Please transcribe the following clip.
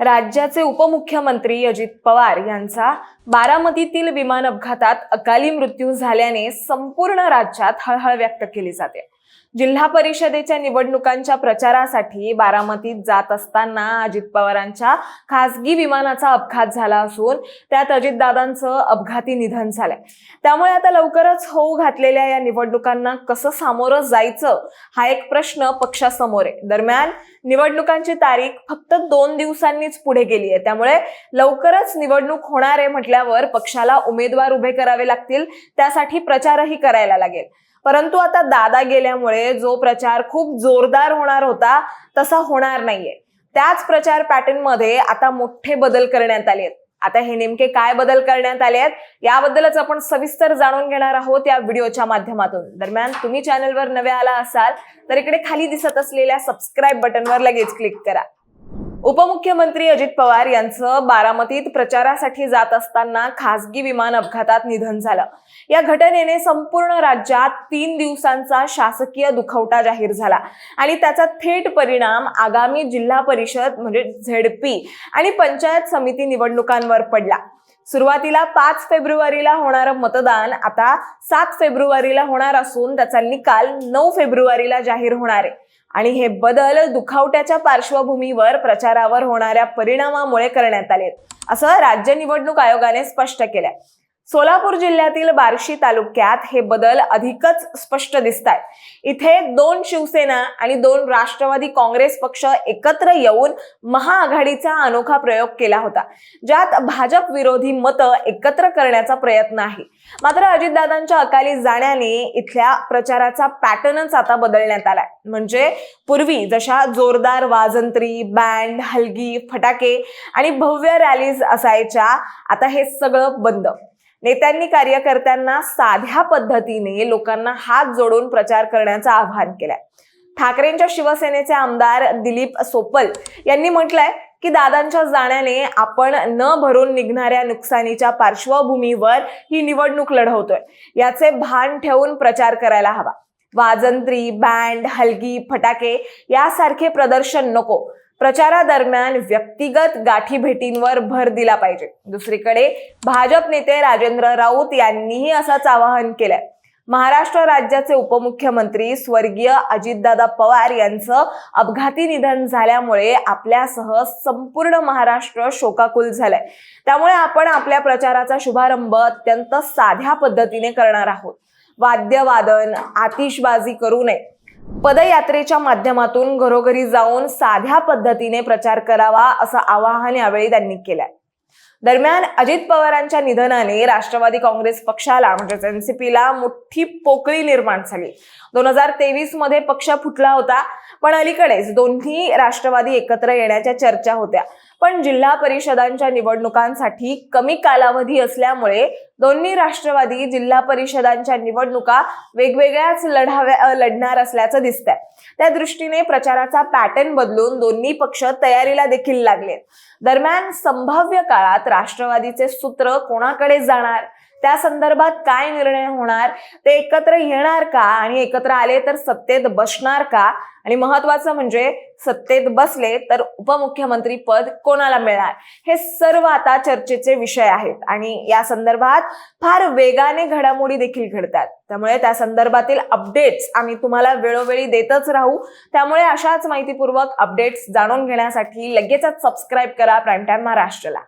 राज्याचे उपमुख्यमंत्री अजित पवार यांचा बारामतीतील विमान अपघातात अकाली मृत्यू झाल्याने संपूर्ण राज्यात हळहळ व्यक्त केली जाते. जिल्हा परिषदेच्या निवडणुकांच्या प्रचारासाठी बारामतीत जात असताना अजित पवारांच्या खासगी विमानाचा अपघात झाला असून त्यात अजितदादांचं अपघाती निधन झालंय. त्यामुळे आता लवकरच होऊ घातलेल्या या निवडणुकांना कसं सामोरं जायचं हा एक प्रश्न पक्षासमोर आहे. दरम्यान निवडणुकांची तारीख फक्त दोन दिवसांनीच पुढे गेली आहे. त्यामुळे लवकरच निवडणूक होणार आहे म्हटल्यावर पक्षाला उमेदवार उभे करावे लागतील त्यासाठी प्रचारही करायला लागेल. परंतु आता दादा गेल्यामुळे जो प्रचार खूप जोरदार होणार होता तसा होणार नाहीये. त्याच प्रचार पॅटर्नमध्ये आता मोठे बदल करण्यात आले आहेत. आता हे नेमके काय बदल करण्यात आले आहेत याबद्दलच आपण सविस्तर जाणून घेणार आहोत या व्हिडिओच्या माध्यमातून. दरम्यान तुम्ही चॅनलवर नवे आला असाल तर इकडे खाली दिसत असलेल्या सबस्क्राईब बटनवर लगेच क्लिक करा. उपमुख्यमंत्री अजित पवार यांचं बारामतीत प्रचारासाठी जात असताना खासगी विमान अपघातात निधन झालं. या घटनेने संपूर्ण राज्यात तीन दिवसांचा शासकीय दुखवटा जाहीर झाला आणि त्याचा थेट परिणाम आगामी जिल्हा परिषद म्हणजे झेडपी आणि पंचायत समिती निवडणुकांवर पडला. सुरुवातीला पाच फेब्रुवारीला होणारं मतदान आता सात फेब्रुवारीला होणार असून त्याचा निकाल नऊ फेब्रुवारीला जाहीर होणार आहे. आणि हे बदल दुखावट्याच्या पार्श्वभूमीवर प्रचारावर होणाऱ्या परिणामामुळे करण्यात आलेत. असं राज्य निवडणूक आयोगाने स्पष्ट केलंय. सोलापूर जिल्ह्यातील बार्शी तालुक्यात हे बदल अधिकच स्पष्ट दिसत आहेत इथे दोन शिवसेना आणि दोन राष्ट्रवादी काँग्रेस पक्ष एकत्र येऊन महाआघाडीचा अनोखा प्रयोग केला होता. ज्यात भाजप विरोधी मतं एकत्र करण्याचा प्रयत्न आहे. मात्र अजितदादांच्या अकाली जाण्याने इथल्या प्रचाराचा पॅटर्नच आता बदलण्यात आलाय. म्हणजे पूर्वी जशा जोरदार वाजंत्री बँड हलगी फटाके आणि भव्य रॅलीज असायच्या आता हे सगळं बंद. नेत्यांनी कार्यकर्त्यांना साध्या पद्धतीने लोकांना हात जोडून प्रचार करण्याचं आवाहन केलंय. ठाकरेंच्या शिवसेनेचे आमदार दिलीप सोपल यांनी म्हटलंय की दादांच्या जाण्याने आपण न भरून निघणाऱ्या नुकसानीच्या पार्श्वभूमीवर ही निवडणूक लढवतोय. याचे भान ठेवून प्रचार करायला हवा. वाजंत्री बँड हलगी फटाके यासारखे प्रदर्शन नको. प्रचारादरम्यान व्यक्तिगत गाठी भेटींवर भर दिला पाहिजे. दुसरीकडे भाजप नेते राजेंद्र राऊत यांनीही असंच आवाहन केलंय. महाराष्ट्र राज्याचे उपमुख्यमंत्री स्वर्गीय अजितदादा पवार यांचं अपघाती निधन झाल्यामुळे आपल्यासह संपूर्ण महाराष्ट्र शोकाकुल झालाय. त्यामुळे आपण आपल्या प्रचाराचा शुभारंभ अत्यंत साध्या पद्धतीने करणार आहोत. वाद्यवादन आतिषबाजी करू नये. पदयात्रेच्या माध्यमातून घरोघरी जाऊन साध्या पद्धतीने प्रचार करावा असं आवाहन यावेळी त्यांनी केलंय. दरम्यान अजित पवारांच्या निधनाने राष्ट्रवादी काँग्रेस पक्षाला म्हणजेच एनसीपीला मोठी पोकळी निर्माण झाली. दोन हजार तेवीसमध्ये पक्ष फुटला होता. पण अलीकडेच दोन्ही राष्ट्रवादी एकत्र येण्याच्या चर्चा होत्या. पण जिल्हा परिषदांच्या निवडणुकांसाठी कमी कालावधी असल्यामुळे दोन्ही राष्ट्रवादी जिल्हा परिषदांच्या निवडणुका वेगवेगळ्याच लढाव्या लढणार असल्याचं दिसतंय. त्या दृष्टीने प्रचाराचा पॅटर्न बदलून दोन्ही पक्ष तयारीला देखील लागलेत दरम्यान संभाव्य काळात राष्ट्रवादीचे सूत्र कोणाकडे जाणार? त्या संदर्भात काय निर्णय होणार? ते एकत्र येणार का? आणि एकत्र आले तर सत्तेत बसणार का? आणि महत्वाचं म्हणजे सत्तेत बसले तर उपमुख्यमंत्री पद कोणाला मिळणार? हे सर्व आता चर्चेचे विषय आहेत आणि या संदर्भात फार वेगाने घडामोडी देखील घडतात. त्यामुळे त्या संदर्भातील अपडेट्स आम्ही तुम्हाला वेळोवेळी देतच राहू. त्यामुळे अशाच माहितीपूर्वक अपडेट्स जाणून घेण्यासाठी लगेचच सबस्क्राईब करा प्राईम टाइम महाराष्ट्रला.